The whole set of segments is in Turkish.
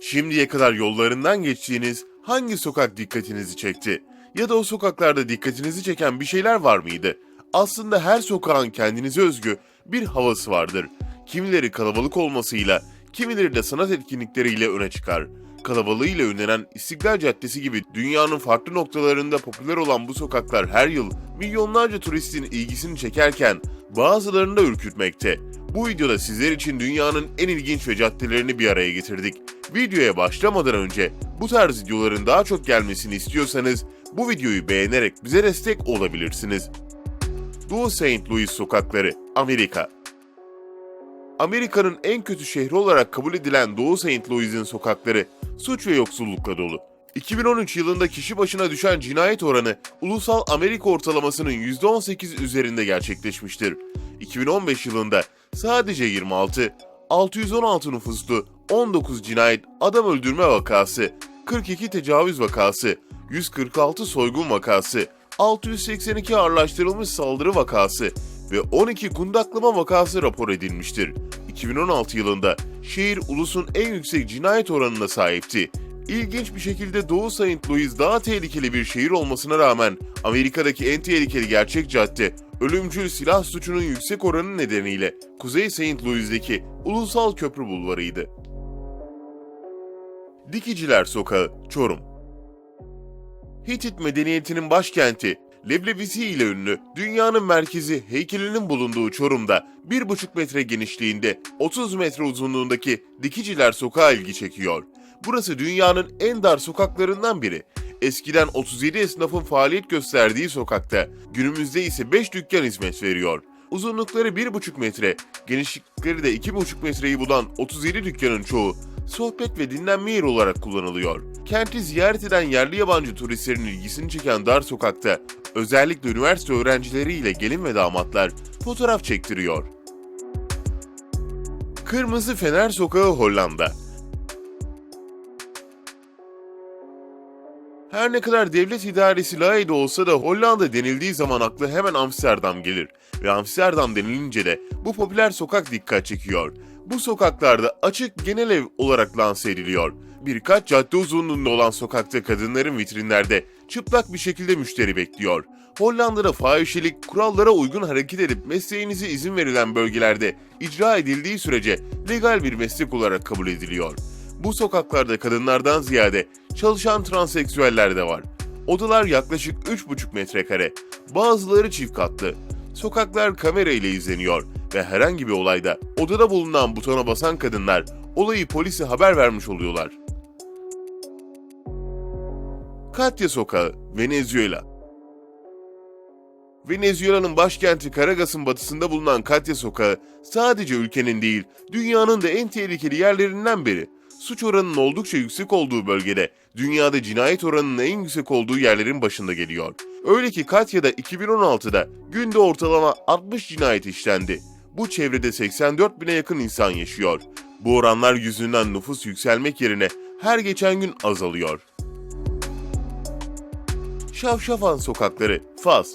Şimdiye kadar yollarından geçtiğiniz hangi sokak dikkatinizi çekti? Ya da o sokaklarda dikkatinizi çeken bir şeyler var mıydı? Aslında her sokağın kendinize özgü bir havası vardır. Kimileri kalabalık olmasıyla, kimileri de sanat etkinlikleriyle öne çıkar. Kalabalığıyla ünlenen İstiklal Caddesi gibi dünyanın farklı noktalarında popüler olan bu sokaklar her yıl milyonlarca turistin ilgisini çekerken bazılarını da ürkütmekte. Bu videoda sizler için dünyanın en ilginç ve caddelerini bir araya getirdik. Videoya başlamadan önce bu tarz videoların daha çok gelmesini istiyorsanız bu videoyu beğenerek bize destek olabilirsiniz. Doğu St. Louis sokakları, Amerika. Amerika'nın en kötü şehri olarak kabul edilen Doğu St. Louis'in sokakları suç ve yoksullukla dolu. 2013 yılında kişi başına düşen cinayet oranı ulusal Amerika ortalamasının %18 üzerinde gerçekleşmiştir. 2015 yılında sadece 26, 616 nüfuslu 19 cinayet adam öldürme vakası, 42 tecavüz vakası, 146 soygun vakası, 682 ağırlaştırılmış saldırı vakası ve 12 kundaklama vakası rapor edilmiştir. 2016 yılında şehir ulusun en yüksek cinayet oranına sahipti. İlginç bir şekilde Doğu St. Louis daha tehlikeli bir şehir olmasına rağmen Amerika'daki en tehlikeli gerçek cadde ölümcül silah suçunun yüksek oranı nedeniyle Kuzey St. Louis'deki Ulusal Köprü Bulvarı'ydı. Dikiciler Sokağı, Çorum Hitit medeniyetinin başkenti, leblebisi ile ünlü dünyanın merkezi heykelinin bulunduğu Çorum'da 1,5 metre genişliğinde 30 metre uzunluğundaki Dikiciler Sokağı ilgi çekiyor. Burası dünyanın en dar sokaklarından biri. Eskiden 37 esnafın faaliyet gösterdiği sokakta, günümüzde ise 5 dükkan hizmet veriyor. Uzunlukları 1,5 metre, genişlikleri de 2,5 metreyi bulan 37 dükkanın çoğu sohbet ve dinlenme yeri olarak kullanılıyor. Kenti ziyaret eden yerli yabancı turistlerin ilgisini çeken dar sokakta özellikle üniversite öğrencileriyle gelin ve damatlar fotoğraf çektiriyor. Kırmızı Fener Sokağı Hollanda Her ne kadar devlet idaresi layığıyla olsa da Hollanda denildiği zaman aklı hemen Amsterdam gelir. Ve Amsterdam denilince de bu popüler sokak dikkat çekiyor. Bu sokaklarda açık genel ev olarak lanse ediliyor. Birkaç cadde uzunluğunda olan sokakta kadınların vitrinlerde çıplak bir şekilde müşteri bekliyor. Hollanda'da fahişelik kurallara uygun hareket edip mesleğinize izin verilen bölgelerde icra edildiği sürece legal bir meslek olarak kabul ediliyor. Bu sokaklarda kadınlardan ziyade çalışan transseksüeller de var. Odalar yaklaşık 3,5 metrekare. Bazıları çift katlı. Sokaklar kamera ile izleniyor ve herhangi bir olayda odada bulunan butona basan kadınlar olayı polise haber vermiş oluyorlar. Katya Sokağı, Venezuela Venezuela'nın başkenti Caragas'ın batısında bulunan Katya Sokağı sadece ülkenin değil, dünyanın da en tehlikeli yerlerinden biri. Suç oranının oldukça yüksek olduğu bölgede, dünyada cinayet oranının en yüksek olduğu yerlerin başında geliyor. Öyle ki Katya'da 2016'da günde ortalama 60 cinayet işlendi. Bu çevrede 84 bine yakın insan yaşıyor. Bu oranlar yüzünden nüfus yükselmek yerine her geçen gün azalıyor. Şavşafan sokakları, Fas,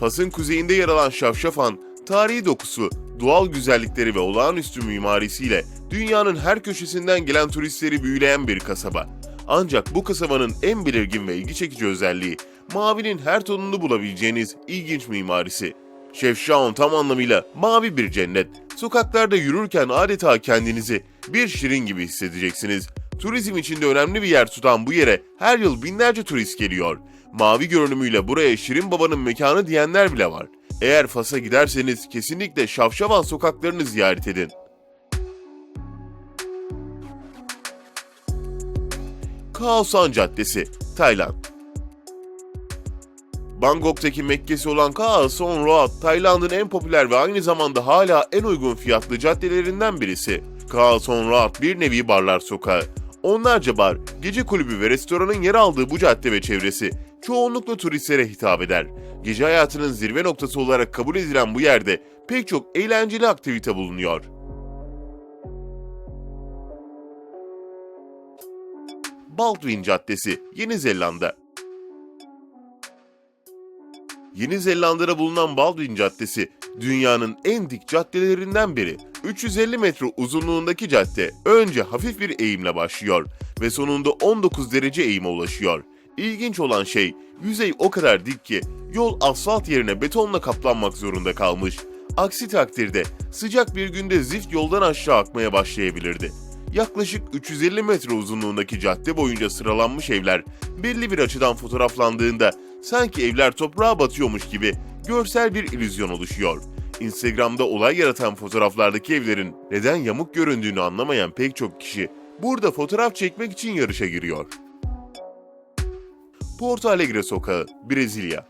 Fas'ın kuzeyinde yer alan Şafşafan, tarihi dokusu, doğal güzellikleri ve olağanüstü mimarisiyle dünyanın her köşesinden gelen turistleri büyüleyen bir kasaba. Ancak bu kasabanın en belirgin ve ilgi çekici özelliği, mavinin her tonunu bulabileceğiniz ilginç mimarisi. Şefşaon tam anlamıyla mavi bir cennet. Sokaklarda yürürken adeta kendinizi bir şirin gibi hissedeceksiniz. Turizm içinde önemli bir yer tutan bu yere her yıl binlerce turist geliyor. Mavi görünümüyle buraya Şirin Baba'nın mekanı diyenler bile var. Eğer Fas'a giderseniz kesinlikle Şavşavan sokaklarını ziyaret edin. Kaosan Caddesi, Tayland Bangkok'taki Mekke'si olan Khao Son Road, Tayland'ın en popüler ve aynı zamanda hala en uygun fiyatlı caddelerinden birisi. Khao Son Road bir nevi barlar sokağı. Onlarca bar, gece kulübü ve restoranın yer aldığı bu cadde ve çevresi çoğunlukla turistlere hitap eder. Gece hayatının zirve noktası olarak kabul edilen bu yerde pek çok eğlenceli aktivite bulunuyor. Baldwin Caddesi, Yeni Zelanda Yeni Zelanda'da bulunan Baldwin Caddesi dünyanın en dik caddelerinden biri. 350 metre uzunluğundaki cadde önce hafif bir eğimle başlıyor ve sonunda 19 derece eğime ulaşıyor. İlginç olan şey yüzey o kadar dik ki yol asfalt yerine betonla kaplanmak zorunda kalmış. Aksi takdirde sıcak bir günde zift yoldan aşağı akmaya başlayabilirdi. Yaklaşık 350 metre uzunluğundaki cadde boyunca sıralanmış evler belli bir açıdan fotoğraflandığında sanki evler toprağa batıyormuş gibi görsel bir illüzyon oluşuyor. Instagram'da olay yaratan fotoğraflardaki evlerin neden yamuk göründüğünü anlamayan pek çok kişi burada fotoğraf çekmek için yarışa giriyor. Porto Alegre Sokağı, Brezilya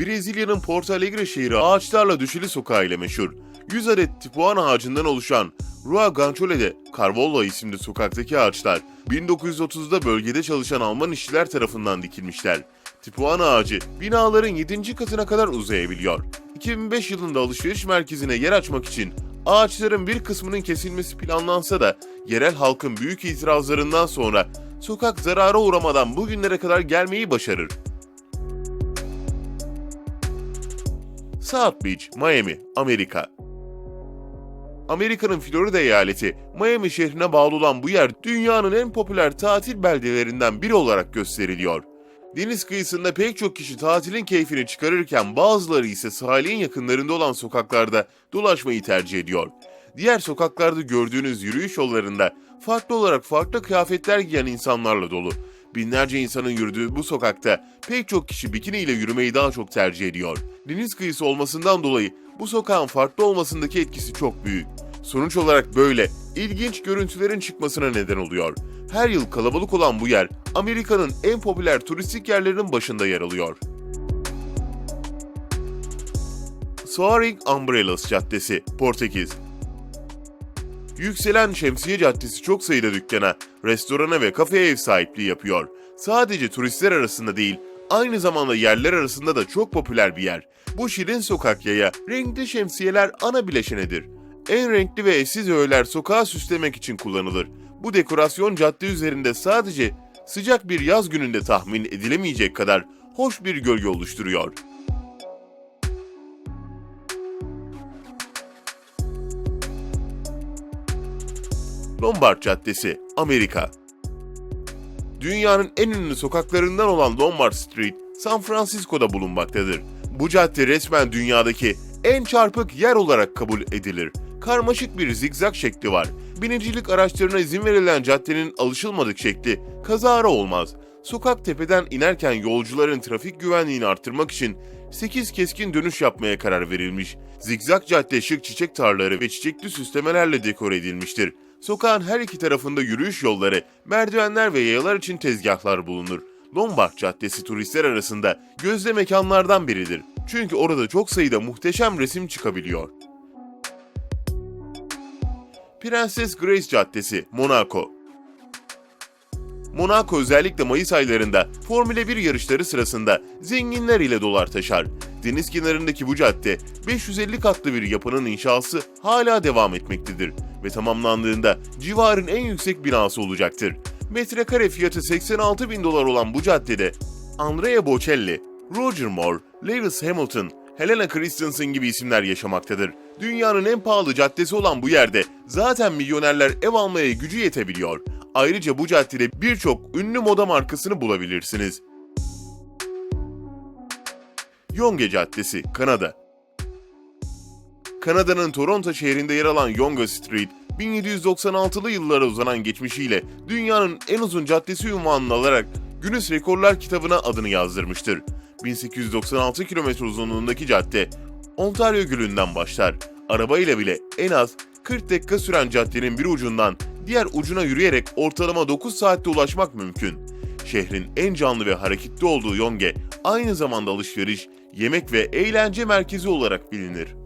Brezilya'nın Porto Alegre şehri ağaçlarla düşeli sokağı ile meşhur. 100 adet tipuan ağacından oluşan Rua Ganchole'de Carvalho isimli sokaktaki ağaçlar 1930'da bölgede çalışan Alman işçiler tarafından dikilmişler. Tipuan ağacı binaların 7. katına kadar uzayabiliyor. 2005 yılında alışveriş merkezine yer açmak için ağaçların bir kısmının kesilmesi planlansa da yerel halkın büyük itirazlarından sonra sokak zarara uğramadan bugünlere kadar gelmeyi başarır. South Beach, Miami, Amerika. Amerika'nın Florida eyaleti, Miami şehrine bağlı olan bu yer dünyanın en popüler tatil beldelerinden biri olarak gösteriliyor. Deniz kıyısında pek çok kişi tatilin keyfini çıkarırken bazıları ise sahilin yakınlarında olan sokaklarda dolaşmayı tercih ediyor. Diğer sokaklarda gördüğünüz yürüyüş yollarında farklı olarak farklı kıyafetler giyen insanlarla dolu. Binlerce insanın yürüdüğü bu sokakta pek çok kişi bikini ile yürümeyi daha çok tercih ediyor. Deniz kıyısı olmasından dolayı bu sokağın farklı olmasındaki etkisi çok büyük. Sonuç olarak böyle ilginç görüntülerin çıkmasına neden oluyor. Her yıl kalabalık olan bu yer Amerika'nın en popüler turistik yerlerinin başında yer alıyor. Soaring Umbrellas Caddesi, Portekiz Yükselen Şemsiye Caddesi çok sayıda dükkana, restorana ve kafeye ev sahipliği yapıyor. Sadece turistler arasında değil, aynı zamanda yerler arasında da çok popüler bir yer. Bu şirin sokak yaya, renkli şemsiyeler ana bileşenidir. En renkli ve eşsiz öğeler sokağı süslemek için kullanılır. Bu dekorasyon cadde üzerinde sadece sıcak bir yaz gününde tahmin edilemeyecek kadar hoş bir gölge oluşturuyor. Lombard Caddesi, Amerika. Dünyanın en ünlü sokaklarından olan Lombard Street, San Francisco'da bulunmaktadır. Bu cadde resmen dünyadaki en çarpık yer olarak kabul edilir. Karmaşık bir zigzag şekli var. Binicilik araçlarına izin verilen caddenin alışılmadık şekli kazara olmaz. Sokak tepeden inerken yolcuların trafik güvenliğini artırmak için 8 keskin dönüş yapmaya karar verilmiş. Zigzag cadde şık çiçek tarlaları ve çiçekli süslemelerle dekore edilmiştir. Sokağın her iki tarafında yürüyüş yolları, merdivenler ve yayalar için tezgahlar bulunur. Lombard Caddesi turistler arasında gözde mekanlardan biridir. Çünkü orada çok sayıda muhteşem resim çıkabiliyor. Prenses Grace Caddesi, Monaco Monaco özellikle Mayıs aylarında Formula 1 yarışları sırasında zenginler ile dolar taşar. Deniz kenarındaki bu cadde 550 katlı bir yapının inşası hala devam etmektedir ve tamamlandığında civarın en yüksek binası olacaktır. Metrekare fiyatı 86 bin dolar olan bu caddede Andrea Bocelli, Roger Moore, Lewis Hamilton, Helena Christensen gibi isimler yaşamaktadır. Dünyanın en pahalı caddesi olan bu yerde zaten milyonerler ev almaya gücü yetebiliyor. Ayrıca bu caddede birçok ünlü moda markasını bulabilirsiniz. Yonge Caddesi, Kanada Kanada'nın Toronto şehrinde yer alan Yonge Street, 1796'lı yıllara uzanan geçmişiyle dünyanın en uzun caddesi unvanını alarak Guinness Rekorlar kitabına adını yazdırmıştır. 1896 kilometre uzunluğundaki cadde, Ontario Gölü'nden başlar. Arabayla bile en az 40 dakika süren caddenin bir ucundan diğer ucuna yürüyerek ortalama 9 saatte ulaşmak mümkün. Şehrin en canlı ve hareketli olduğu Yonge, aynı zamanda alışveriş, yemek ve eğlence merkezi olarak bilinir.